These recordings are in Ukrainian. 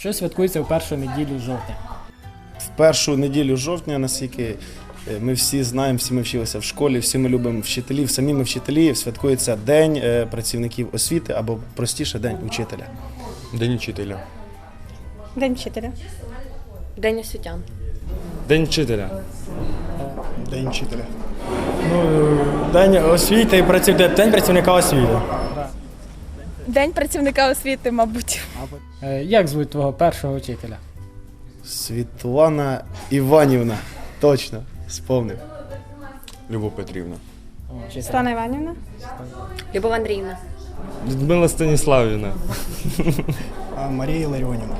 Що святкується в першу неділю жовтня? В першу неділю жовтня, наскільки е, ми всі знаємо, всі ми вчилися в школі, всі ми любимо вчителів, самі ми вчителі, святкується День е, працівників освіти або простіше День учителя. День учителя. День вчителя. День освітян. День вчителя. День вчителя. Ну, День освіти і працівника, День працівника освіти. День працівника освіти, мабуть. Е, Як звуть твого першого вчителя? Світлана Іванівна. Точно, сповнив. Любов Петрівна. Світлана Іванівна. Любов Андріївна. Людмила Станіславівна. А Марія Ларіонівна.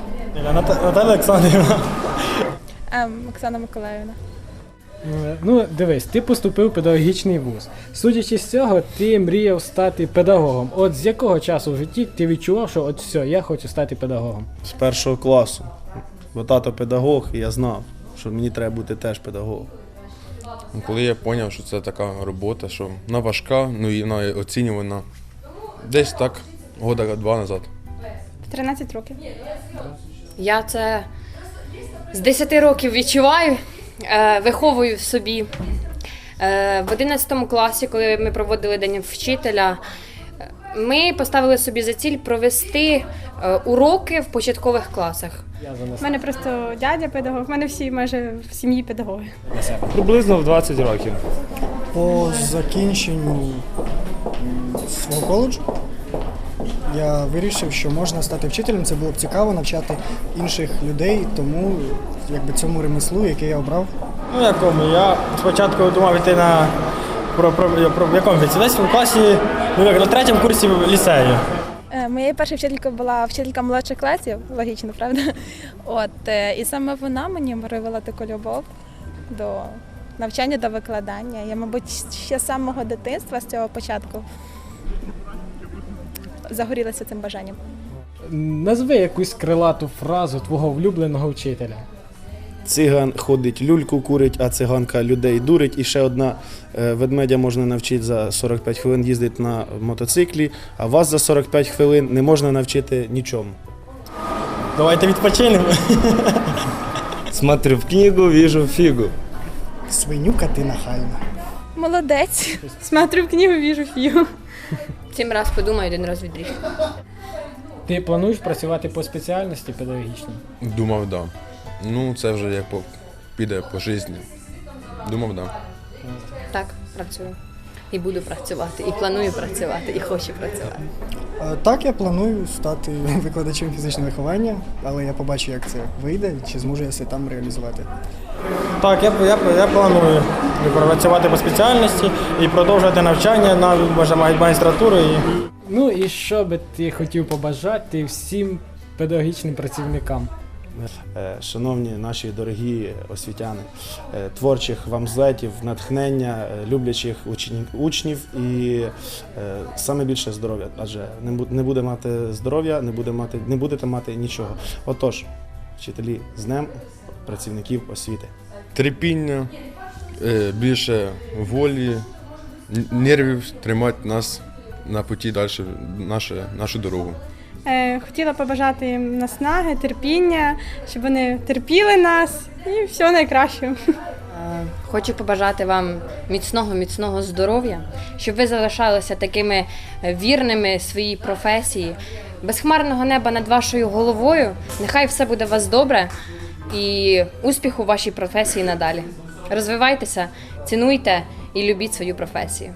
Ната- Наталя Олександрівна. Ем, Оксана Миколаївна. Е, Ну, дивись, ти поступив в педагогічний вуз. Судячи з цього, ти мріяв стати педагогом. От з якого часу в житті ти відчував, що от все, я хочу стати педагогом? З першого класу. Бо тато педагог, і я знав, що мені треба бути теж педагогом. Ну, Коли я зрозумів, що це така робота, що вона важка, ну і вона оцінювана. Десь так, года два назад. 13 років. Я це з 10 років відчуваю, виховую в собі. Е, в 11 класі, коли ми проводили День вчителя, е, ми поставили собі за ціль провести е, уроки в початкових класах. У мене просто дядя педагог, в мене всі майже в сім'ї педагоги. Приблизно в 20 років. По закінченню свого коледжу я вирішив, що можна стати вчителем. Це було б цікаво навчати інших людей, тому якби цьому ремеслу, яке я обрав, Ну, якому? Я спочатку думав йти на про, про, про в якому віці? Десь в класі, ну як на третьому курсі ліцею. Е, Моєю першою вчителькою була вчителька молодших класів, логічно, правда? От, е, і саме вона мені виявила таку любов до навчання, до викладання. Я, мабуть, ще з самого дитинства, з цього початку, загорілася цим бажанням. Назви якусь крилату фразу твого улюбленого вчителя. Циган ходить, люльку курить, а циганка людей дурить. І ще одна е, ведмедя можна навчити за 45 хвилин їздити на мотоциклі, а вас за 45 хвилин не можна навчити нічому. Давайте відпочинемо. Смотрю в книгу, вижу фігу. свинюка ти нахальна. Молодець. Смотрю в книгу, віжу фігу. Сім раз подумаю, один раз відріж. Ти плануєш працювати по спеціальності педагогічній? Думав, да. Ну, це вже як по, піде по житті. Думав, да. Так, працюю. І буду працювати, і планую працювати, і хочу працювати. Е, Так, я планую стати викладачем фізичного виховання, але я побачу, як це вийде, чи зможу я себе там реалізувати. Так, я, я, я планую працювати по спеціальності і продовжувати навчання на може, магістратуру. І... Ну і що би ти хотів побажати всім педагогічним працівникам? Е, Шановні наші дорогі освітяни, е, творчих вам злетів, натхнення, е, люблячих учнів, учнів і саме більше здоров'я. Адже не буде мати здоров'я, не буде мати, не будете мати нічого. Отож, вчителі з днем працівників освіти. Терпіння, е, більше волі, нервів тримати нас на путі далі, нашу, нашу дорогу. Е, Хотіла побажати їм наснаги, терпіння, щоб вони терпіли нас і всього найкращого. Хочу побажати вам міцного, міцного здоров'я, щоб ви залишалися такими вірними своїй професії, безхмарного неба над вашою головою. Нехай все буде у вас добре і успіху вашій професії надалі. Розвивайтеся, цінуйте і любіть свою професію.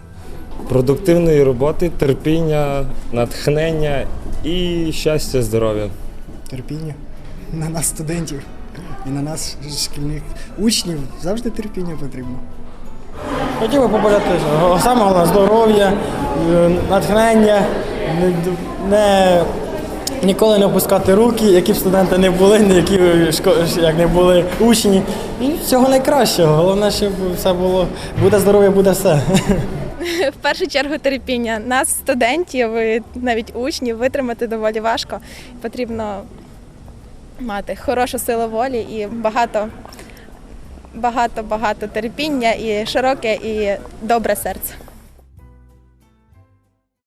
Продуктивної роботи, терпіння, натхнення і щастя, здоров'я. Терпіння на нас, студентів, і на нас, шкільних учнів, завжди терпіння потрібно. Хотів би побажати саме головне здоров'я, е, натхнення, не, не Ніколи не опускати руки, які б студенти не були, які як не були учні. І всього найкращого. Головне, щоб все було. Буде здоров'я, буде все. В першу чергу терпіння. Нас, студентів, навіть учнів, витримати доволі важко. Потрібно мати хорошу силу волі і багато, багато, багато терпіння і широке і добре серце.